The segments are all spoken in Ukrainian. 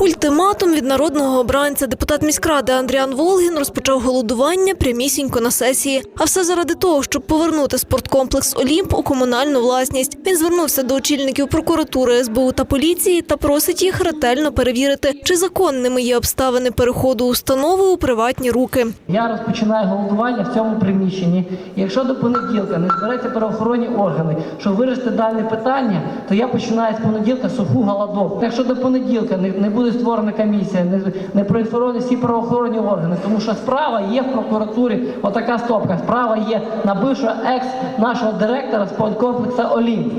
Ультиматум від народного обранця депутат міськради Андріан Волгін розпочав голодування прямісінько на сесії. А все заради того, щоб повернути спорткомплекс Олімп у комунальну власність. Він звернувся до очільників прокуратури, СБУ та поліції та просить їх ретельно перевірити, чи законними є обставини переходу установи у приватні руки. Я розпочинаю голодування в цьому приміщенні. Якщо до понеділка не збереться правоохоронні органи, щоб вирішити дане питання, то я починаю з понеділка суху голодовку. Якщо до понеділка не, не буде створена комісія, не, не проінформовані всі правоохоронні органи, тому що справа є в прокуратурі, отака стопка. Справа є на бившого екс нашого директора спорткомплексу Олімп.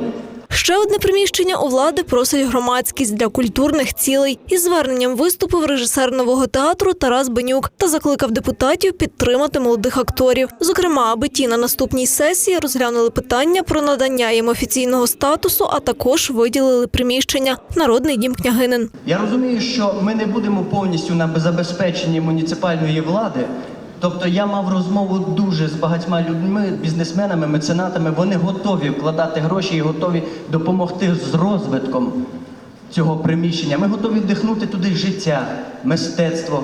Ще одне приміщення у влади просить громадськість для культурних цілей. Із зверненням виступив режисер нового театру Тарас Бенюк та закликав депутатів підтримати молодих акторів. Зокрема, аби ті на наступній сесії розглянули питання про надання їм офіційного статусу, а також виділили приміщення Народний дім княгинин. Я розумію, що ми не будемо повністю на забезпеченні муніципальної влади. Тобто я мав розмову дуже з багатьма людьми, бізнесменами, меценатами. Вони готові вкладати гроші і готові допомогти з розвитком цього приміщення. Ми готові вдихнути туди життя, мистецтво.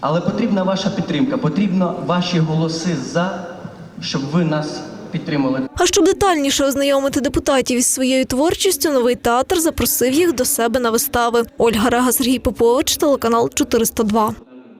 Але потрібна ваша підтримка, потрібно ваші голоси за, щоб ви нас підтримали. А щоб детальніше ознайомити депутатів із своєю творчістю, новий театр запросив їх до себе на вистави. Ольга Рега, Сергій Попович, телеканал 402.